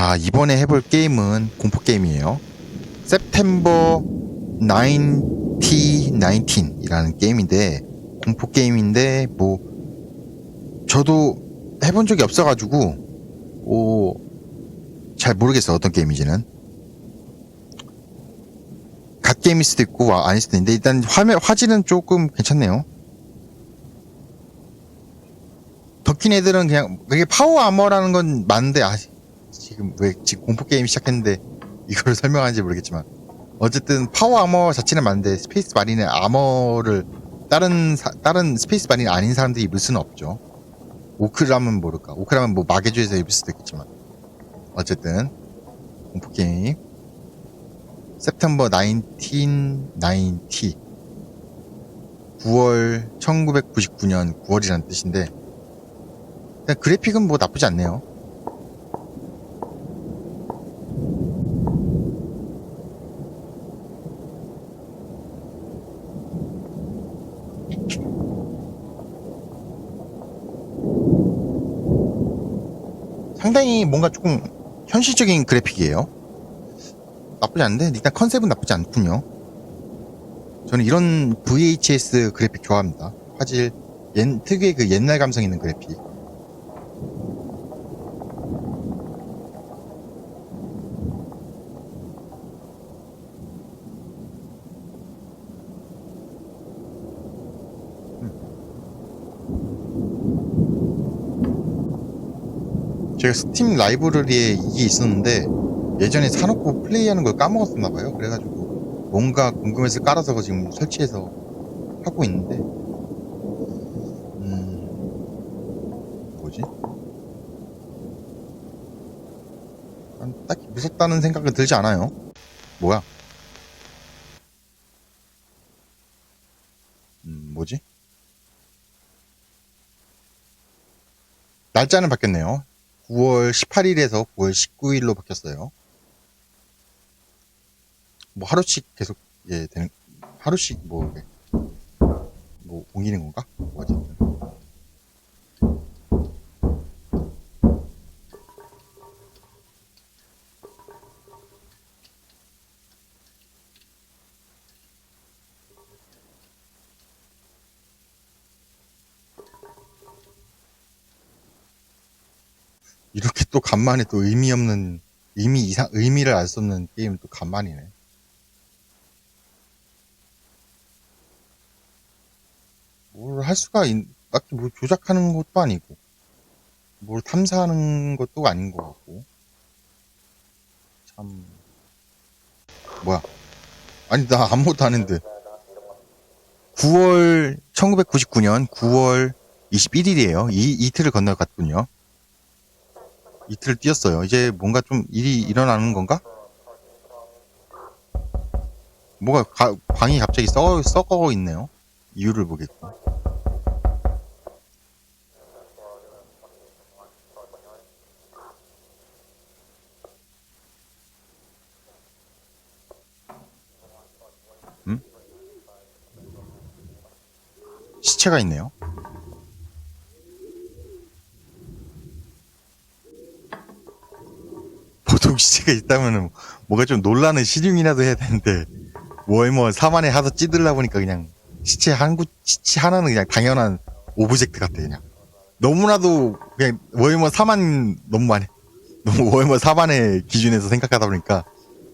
자, 이번에 해볼 게임은 공포 게임이에요. September 1919 이라는 게임인데, 공포 게임인데, 뭐, 저도 해본 적이 없어가지고, 오, 잘 모르겠어요. 어떤 게임인지는. 갓 게임일 수도 있고, 아, 아닐 수도 있는데, 일단 화면, 화질은 조금 괜찮네요. 덕킨 애들은 그냥, 이게 파워 아머라는 건 맞는데, 아, 지금 왜 지금 공포 게임 시작했는데 이걸 설명하는지 모르겠지만 어쨌든 파워 아머 자체는 맞는데 스페이스 마린의 아머를 다른 사- 다른 스페이스 마린 아닌 사람들이 입을 수는 없죠. 오크라면 모를까. 오크라면 뭐 마개주에서 입을 수도 있겠지만 어쨌든 공포 게임 September 1990 9월 1999년 9월이라는 뜻인데 그래픽은 뭐 나쁘지 않네요. 상당히 뭔가 조금 현실적인 그래픽이에요. 나쁘지 않은데 일단 컨셉은 나쁘지 않군요. 저는 이런 VHS 그래픽 좋아합니다. 화질 옛, 특유의 그 옛날 감성 있는 그래픽. 제가 스팀 라이브러리에 이게 있었는데 예전에 사놓고 플레이하는 걸 까먹었었나 봐요. 그래가지고 뭔가 궁금해서 깔아서 지금 설치해서 하고 있는데 음 뭐지? 난 딱히 무섭다는 생각은 들지 않아요. 뭐야? 음 뭐지? 날짜는 바뀌었네요. 9월 18일에서 9월 19일로 바뀌었어요. 뭐 하루씩 계속 예 되는 하루씩 뭐 이렇게 뭐 옮기는 건가? 뭐 어쨌든 이렇게 또 간만에 또 의미 없는 의미 이상 의미를 알 수 없는 게임 또 간만이네. 뭘 할 수가 있, 딱히 뭐 조작하는 것도 아니고 뭘 탐사하는 것도 아닌 것 같고. 참. 뭐야? 아니 나 아무것도 안 했는데. 9월 1999년 9월 21일이에요. 이 이틀을 건너갔군요 이틀 뛰었어요. 이제 뭔가 좀 일이 일어나는 건가? 뭐가 가- 방이 갑자기 썩어, 썩어 있네요. 이유를 보겠고. 음? 시체가 있네요. 보통 시체가 있다면은 뭐가 좀 놀라는 시중이라도 해야 되는데 뭐뭐 사만에 하도 찌들라 보니까 그냥 시체 한 구, 시체 하나는 그냥 당연한 오브젝트 같아 그냥 너무나도 그냥 월머 사만 너무 많이 너무 월머 사만의 기준에서 생각하다 보니까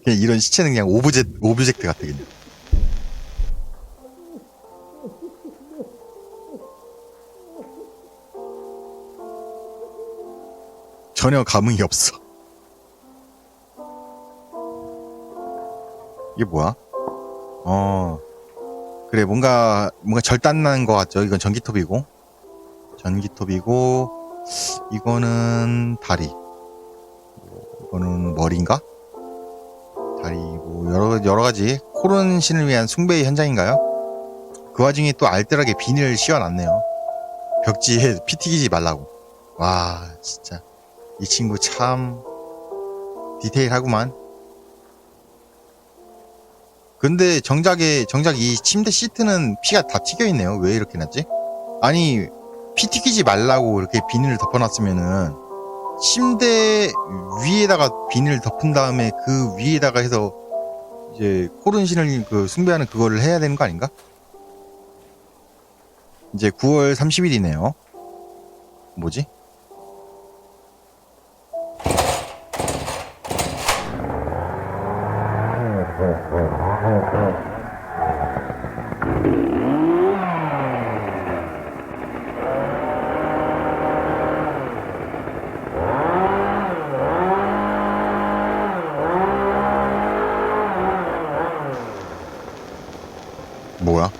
그냥 이런 시체는 그냥 오브젝트 오브젝트 같아 그냥 전혀 감흥이 없어. 이게 뭐야? 어, 그래, 뭔가, 뭔가 절단난 것 같죠? 이건 전기톱이고. 전기톱이고, 이거는 다리. 이거는 머리인가? 다리, 뭐, 여러, 여러 가지. 코른 신을 위한 숭배의 현장인가요? 그 와중에 또 알뜰하게 비닐을 씌워놨네요. 벽지에 피 튀기지 말라고. 와, 진짜. 이 친구 참, 디테일하구만. 근데 정작에 정작 이 침대 시트는 피가 다 튀겨 있네요. 왜 이렇게 났지? 아니 피 튀기지 말라고 이렇게 비닐을 덮어놨으면은 침대 위에다가 비닐 덮은 다음에 그 위에다가 해서 이제 코른신을 그 숭배하는 그거를 해야 되는 거 아닌가? 이제 9월 30일이네요. 뭐지? 뭐야?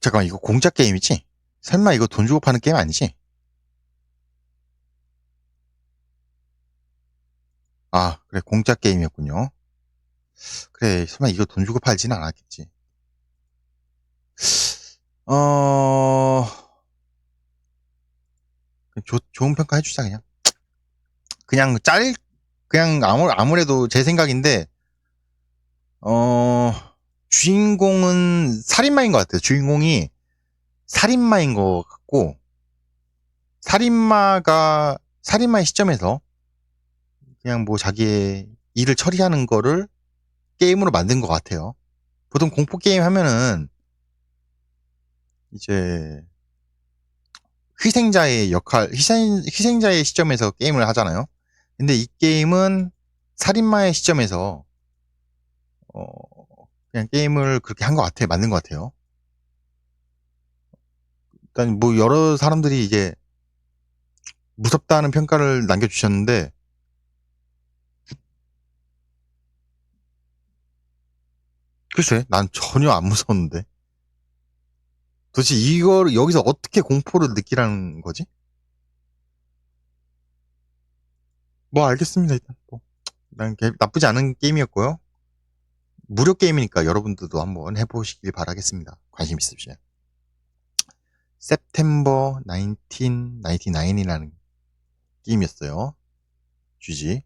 잠깐만 이거 공짜 게임이지? 설마 이거 돈 주고 파는 게임 아니지? 아 그래 공짜 게임이었군요. 그래 설마 이거 돈 주고 팔진 않았겠지. 어... 조, 좋은 평가 해주자 그냥. 그냥 짤 그냥 아무 아무래도 제 생각인데 어 주인공은 살인마인 것 같아요. 주인공이 살인마인 것 같고 살인마가 살인마의 시점에서 그냥 뭐 자기의 일을 처리하는 거를 게임으로 만든 것 같아요. 보통 공포 게임 하면은 이제 희생자의 역할, 희생, 희생자의 시점에서 게임을 하잖아요. 근데 이 게임은 살인마의 시점에서 어, 그냥 게임을 그렇게 한 것 같아요. 만든 것 같아요. 일단 뭐 여러 사람들이 이제 무섭다는 평가를 남겨주셨는데 글쎄 난 전혀 안 무서웠는데. 도대체 이걸 여기서 어떻게 공포를 느끼라는 거지? 뭐 알겠습니다 일단 뭐. 난 게- 나쁘지 않은 게임이었고요. 무료 게임이니까 여러분들도 한번 해보시길 바라겠습니다. 관심 있으시면. September 1999이라는 게임이었어요. GG